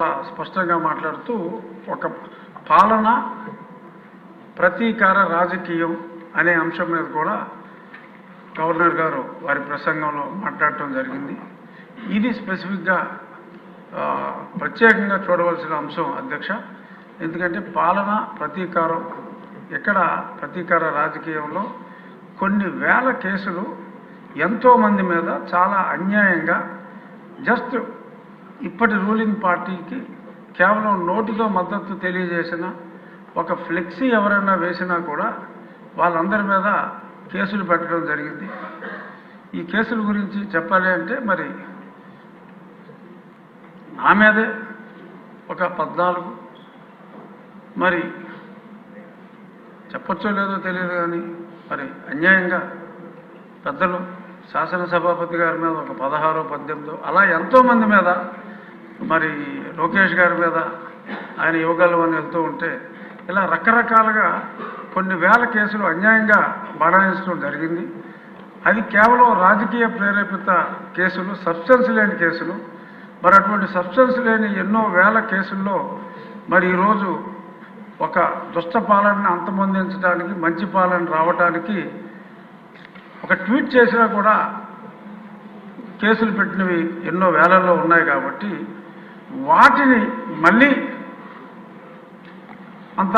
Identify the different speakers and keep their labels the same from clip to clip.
Speaker 1: స్పష్టంగా మాట్లాడుతూ ఒక పాలన ప్రతీకార రాజకీయం అనే అంశం మీద కూడా గవర్నర్ గారు వారి ప్రసంగంలో మాట్లాడటం జరిగింది. ఇది స్పెసిఫిక్గా ప్రత్యేకంగా చూడవలసిన అంశం అధ్యక్ష. ఎందుకంటే పాలన ప్రతీకారం ఇక్కడ ప్రతీకార రాజకీయంలో కొన్ని వేల కేసులు ఎంతోమంది మీద చాలా అన్యాయంగా జస్ట్ ఇప్పటి రూలింగ్ పార్టీకి కేవలం నోటితో మద్దతు తెలియజేసిన ఒక ఫ్లెక్సీ ఎవరైనా వేసినా కూడా వాళ్ళందరి మీద కేసులు పెట్టడం జరిగింది. ఈ కేసుల గురించి చెప్పాలి అంటే మరి నా మీదే ఒక పద్నాలుగు. మరి చెప్పచ్చో లేదో తెలియదు కానీ మరి అన్యాయంగా పెద్దలు శాసనసభాపతి గారి మీద ఒక పదహారో పద్దెనిమిదో అలా ఎంతోమంది మీద మరి లోకేష్ గారి మీద ఆయన యోగాలు అని వెళ్తూ ఉంటే ఇలా రకరకాలుగా కొన్ని వేల కేసులు అన్యాయంగా బడాయించడం జరిగింది. అది కేవలం రాజకీయ ప్రేరేపిత కేసులు సబ్స్టెన్స్ లేని కేసులు. మరి అటువంటి సబ్స్టెన్స్ లేని ఎన్నో వేల కేసుల్లో మరి ఈరోజు ఒక దుష్ట పాలనని అంతమొందించడానికి మంచి పాలన రావడానికి ఒక ట్వీట్ చేసినా కూడా కేసులు పెట్టినవి ఎన్నో వేలల్లో ఉన్నాయి కాబట్టి వాటిని మళ్ళీ అంత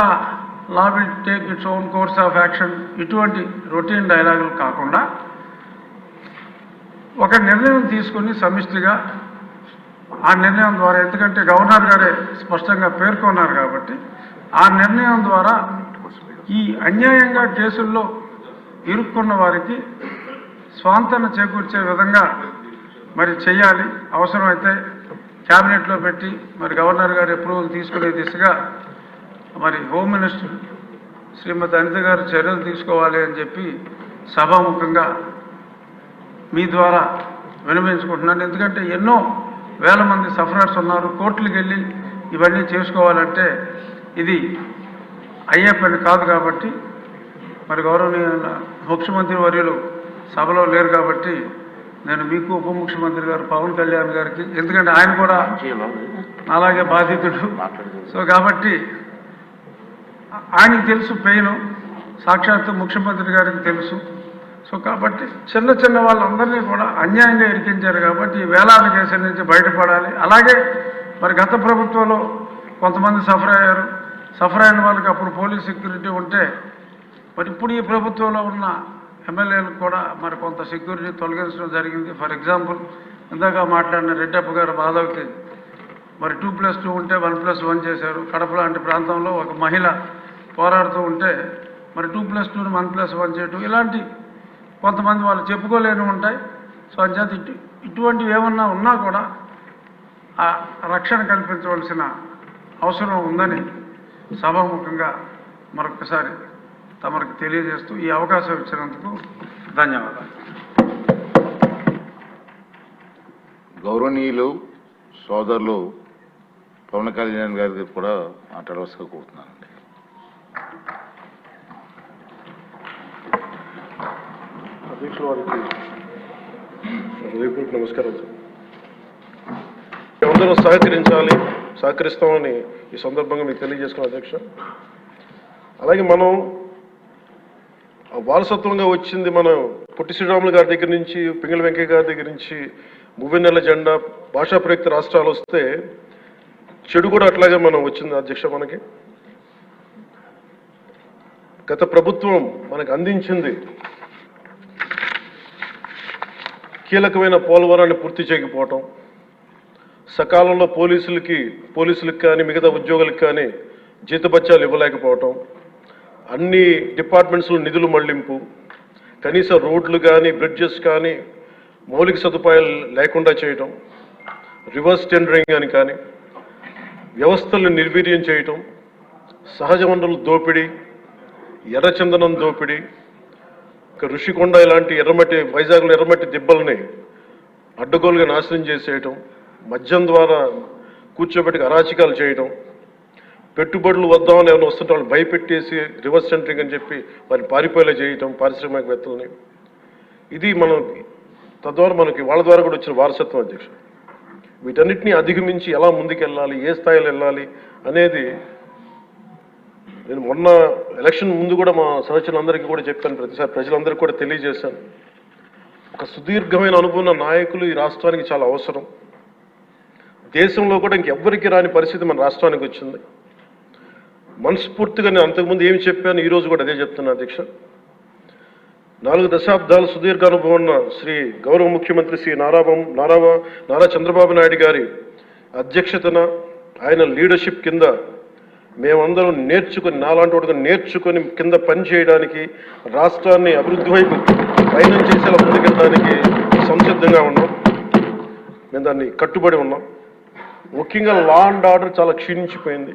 Speaker 1: law will take its own course of action ఇటువంటి రొటీన్ డైలాగులు కాకుండా ఒక నిర్ణయం తీసుకుని సమిష్టిగా ఆ నిర్ణయం ద్వారా ఎందుకంటే గవర్నర్ గారే స్పష్టంగా పేర్కొన్నారు కాబట్టి ఆ నిర్ణయం ద్వారా ఈ అన్యాయంగా కేసుల్లో ఇరుక్కున్న వారికి స్వాంతన చేకూర్చే విధంగా మరి చేయాలి అవసరమైతే క్యాబినెట్లో పెట్టి మరి గవర్నర్ గారి అప్రూవల్ తీసుకునే దిశగా మరి హోమ్ మినిస్టర్ శ్రీమతి అనిత గారు చర్యలు తీసుకోవాలి అని చెప్పి సభాముఖంగా మీ ద్వారా వినమించుకుంటున్నాను. ఎందుకంటే ఎన్నో వేల మంది సఫరర్స్ ఉన్నారు. కోర్టులకు వెళ్ళి ఇవన్నీ చేసుకోవాలంటే ఇది అయ్యే పని కాదు కాబట్టి మరి గౌరవనీయ ముఖ్యమంత్రి వర్యులు సభలో లేరు కాబట్టి నేను మీకు ఉప ముఖ్యమంత్రి గారు పవన్ కళ్యాణ్ గారికి ఎందుకంటే ఆయన కూడా అలాగే బాధితుడు. సో కాబట్టి ఆయనకి తెలుసు పెయిన్ సాక్షాత్తు ముఖ్యమంత్రి గారికి తెలుసు. సో కాబట్టి చిన్న చిన్న వాళ్ళందరినీ కూడా అన్యాయంగా ఇరికించారు కాబట్టి ఈ వేలాది కేసుల నుంచి బయటపడాలి. అలాగే మరి గత ప్రభుత్వంలో కొంతమంది సఫర్ అయ్యారు. సఫర్ అయిన వాళ్ళకి అప్పుడు పోలీస్ సెక్యూరిటీ ఉంటే మరి ఇప్పుడు ఈ ప్రభుత్వంలో ఉన్న ఎమ్మెల్యేలకు కూడా మరి కొంత సెక్యూరిటీ తొలగించడం జరిగింది. ఫర్ ఎగ్జాంపుల్ ఇందాక మాట్లాడిన రెడ్డప్ప గారు మాధవ్కి మరి టూ ప్లస్ టూ ఉంటే వన్ ప్లస్ వన్ చేశారు. కడప లాంటి ప్రాంతంలో ఒక మహిళ పోరాడుతూ ఉంటే మరి టూ ప్లస్ టూని వన్ ప్లస్ వన్ చేయటం ఇలాంటి కొంతమంది వాళ్ళు చెప్పుకోలేని ఉంటాయి. సో అంచేత ఇటు ఇటువంటివి ఏమన్నా ఉన్నా కూడా ఆ రక్షణ కల్పించవలసిన అవసరం ఉందని సభాముఖంగా మరొకసారి తమరికి తెలియజేస్తూ ఈ అవకాశం ఇచ్చినందుకు ధన్యవాదాలు.
Speaker 2: గౌరవనీయులు సోదరులు పవన్ కళ్యాణ్ గారికి కూడా మాట్లాడవలసిగా కోరుతున్నానండి.
Speaker 3: అధ్యక్షుల వారికి హృదయపూర్వక నమస్కారం. అందరూ సహకరించాలి సహకరిస్తామని ఈ సందర్భంగా మీకు తెలియజేసుకున్న అధ్యక్ష. అలాగే మనం వారసత్వంగా వచ్చింది మనం పొట్టి శ్రీరాములు గారి దగ్గర నుంచి పింగళ వెంకయ్య గారి దగ్గర నుంచి మువ్వెన్నెల జెండా భాషా ప్రయుక్త రాష్ట్రాలు వస్తే చెడు కూడా అట్లాగే మనం వచ్చింది అధ్యక్ష మనకి. గత ప్రభుత్వం మనకు అందించింది కీలకమైన పోలవరాన్ని పూర్తి చేయకపోవటం సకాలంలో పోలీసులకి పోలీసులకు కానీ మిగతా ఉద్యోగులకు కానీ జీతబత్యాలు ఇవ్వలేకపోవటం అన్ని డిపార్ట్మెంట్స్లో నిధులు మళ్ళింపు కనీస రోడ్లు కానీ బ్రిడ్జెస్ కానీ మౌలిక సదుపాయాలు లేకుండా చేయటం రివర్స్ టెండరింగ్ అని కానీ వ్యవస్థలను నిర్వీర్యం చేయటం సహజ వనరుల దోపిడీ ఎర్రచందనం దోపిడీ ఇక ఋషికొండ ఇలాంటి ఎర్రమట్టి వైజాగ్లో ఎర్రమట్టి దిబ్బల్ని అడ్డగోలుగా నాశనం చేసేయటం మద్యం ద్వారా కూర్చోబెట్టి అరాచకాలు చేయటం పెట్టుబడులు వద్దామని ఏమైనా వస్తుంటే వాళ్ళు భయపెట్టేసి రివర్స్ సెంటరింగ్ అని చెప్పి వారిని పారిపోయేలా చేయటం పారిశ్రామికవేత్తలని. ఇది మనం తద్వారా మనకి వాళ్ళ ద్వారా కూడా వచ్చిన వారసత్వం అధ్యక్షుడు. వీటన్నిటిని అధిగమించి ఎలా ముందుకెళ్ళాలి ఏ స్థాయిలో వెళ్ళాలి అనేది నేను మొన్న ఎలక్షన్ ముందు కూడా మా సహచరులందరికీ కూడా చెప్పాను ప్రతిసారి ప్రజలందరికీ కూడా తెలియజేశాను. ఒక సుదీర్ఘమైన అనుభవం ఉన్న నాయకులు ఈ రాష్ట్రానికి చాలా అవసరం. దేశంలో కూడా ఇంకెవ్వరికి రాని పరిస్థితి మన రాష్ట్రానికి వచ్చింది. మనస్ఫూర్తిగా నేను అంతకుముందు ఏమి చెప్పాను ఈరోజు కూడా అదే చెప్తున్నా అధ్యక్ష. నాలుగు దశాబ్దాల సుదీర్ఘ అనుభవం ఉన్న శ్రీ గౌరవ ముఖ్యమంత్రి శ్రీ నారాబం నారా నారా చంద్రబాబు నాయుడు గారి అధ్యక్షతన ఆయన లీడర్షిప్ కింద మేమందరం నేర్చుకొని నాలాంటి వాడుగా నేర్చుకొని కింద పని చేయడానికి రాష్ట్రాన్ని అభివృద్ధి వైపు పయనం చేసేలా ముందుకెళ్ళడానికి సంసిద్ధంగా ఉన్నాం. మేము దాన్ని కట్టుబడి ఉన్నాం. ముఖ్యంగా లా అండ్ ఆర్డర్ చాలా క్షీణించిపోయింది.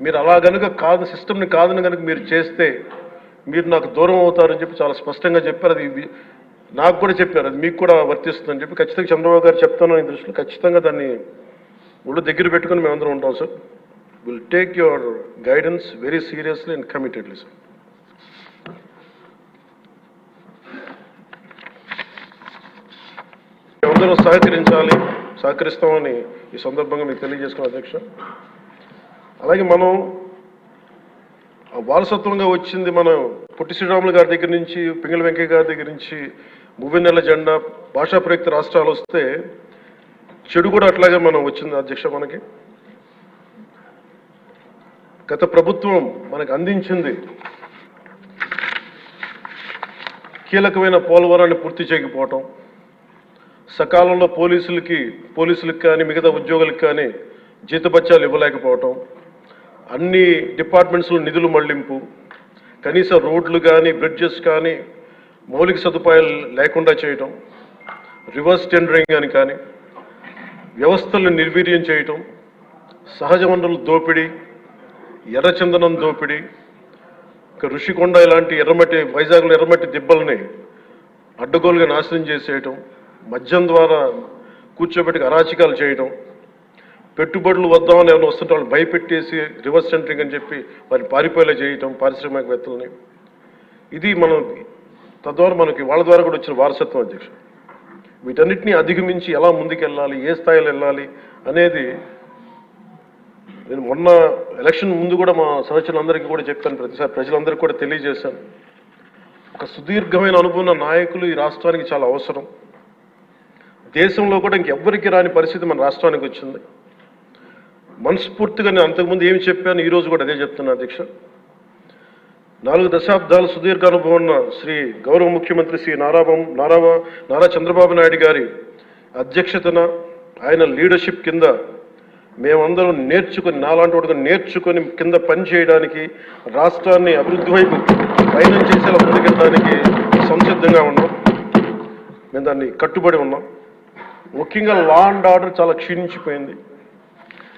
Speaker 3: మీరు అలా గనుక కాదు సిస్టమ్ని కాదని కనుక మీరు చేస్తే మీరు నాకు దూరం అవుతారని చెప్పి చాలా స్పష్టంగా చెప్పారు. అది నాకు కూడా చెప్పారు. అది మీకు కూడా వర్తిస్తుందని చెప్పి ఖచ్చితంగా చంద్రబాబు గారు చెప్తాను ఈ దృష్టిలో ఖచ్చితంగా దాన్ని ఒళ్ళు దగ్గర పెట్టుకుని మేమందరం ఉంటాం sir. Will take your guidance very seriously and committedly sir మేమందరం సహకరించాలి సహకరిస్తామని ఈ సందర్భంగా మీకు తెలియజేసుకున్న అధ్యక్ష. అలాగే మనం వారసత్వంగా వచ్చింది మనం పొట్టి శ్రీరాములు గారి దగ్గర నుంచి పింగళ వెంకయ్య గారి దగ్గర నుంచి మువ్వెన్నెల జెండా భాషా ప్రయుక్త రాష్ట్రాలు వస్తే చెడు కూడా అట్లాగే మనం వచ్చింది అధ్యక్ష మనకి. గత ప్రభుత్వం మనకు అందించింది కీలకమైన పోలవరాన్ని పూర్తి చేయకపోవటం సకాలంలో పోలీసులకి పోలీసులకు కానీ మిగతా ఉద్యోగులకు కానీ జీతబత్యాలు ఇవ్వలేకపోవటం అన్ని డిపార్ట్మెంట్స్లో నిధులు మళ్ళింపు కనీస రోడ్లు కానీ బ్రిడ్జెస్ కానీ మౌలిక సదుపాయాలు లేకుండా చేయటం రివర్స్ టెండరింగ్ అని కానీ వ్యవస్థలను నిర్వీర్యం చేయటం సహజ వనరుల దోపిడీ ఎర్రచందనం దోపిడీ ఇంకా ఋషికొండ ఇలాంటి ఎర్రమట్టి వైజాగ్లో ఎర్రమట్టి దిబ్బల్ని అడ్డగోలుగా నాశనం చేసేయటం మద్యం ద్వారా కూర్చోబెట్టుకు అరాచకాలు చేయటం పెట్టుబడులు వద్దామని ఏమైనా వస్తుంటే వాళ్ళు భయపెట్టేసి రివర్స్ సెంటరింగ్ అని చెప్పి వారిని పారిపోయేలా చేయటం పారిశ్రామికవేత్తలని. ఇది మనం తద్వారా మనకి వాళ్ళ ద్వారా కూడా వచ్చిన వారసత్వం అధ్యక్ష. వీటన్నిటిని అధిగమించి ఎలా ముందుకెళ్ళాలి ఏ స్థాయిలో వెళ్ళాలి అనేది నేను మొన్న ఎలక్షన్ ముందు కూడా మా సహచరులందరికీ కూడా చెప్పాను ప్రతిసారి ప్రజలందరికీ కూడా తెలియజేశాను. ఒక సుదీర్ఘమైన అనుభవం నాయకులు ఈ రాష్ట్రానికి చాలా అవసరం. దేశంలో కూడా ఇంకెవ్వరికి రాని పరిస్థితి మన రాష్ట్రానికి వచ్చింది. మనస్ఫూర్తిగా నేను అంతకుముందు ఏమి చెప్పాను ఈరోజు కూడా అదే చెప్తున్నా అధ్యక్ష నాలుగు దశాబ్దాల సుదీర్ఘ అనుభవం ఉన్న శ్రీ గౌరవ ముఖ్యమంత్రి శ్రీ నారాబం నారా నారా చంద్రబాబు నాయుడు గారి అధ్యక్షతన ఆయన లీడర్షిప్ కింద మేమందరం నేర్చుకొని నాలాంటి వాడుగా నేర్చుకొని కింద పని చేయడానికి రాష్ట్రాన్ని అభివృద్ధి వైపు పయనం చేసేలా ముందుకెళ్ళడానికి సంసిద్ధంగా ఉన్నాం. మేము దాన్ని కట్టుబడి ఉన్నాం. ముఖ్యంగా లా అండ్ ఆర్డర్ చాలా క్షీణించిపోయింది.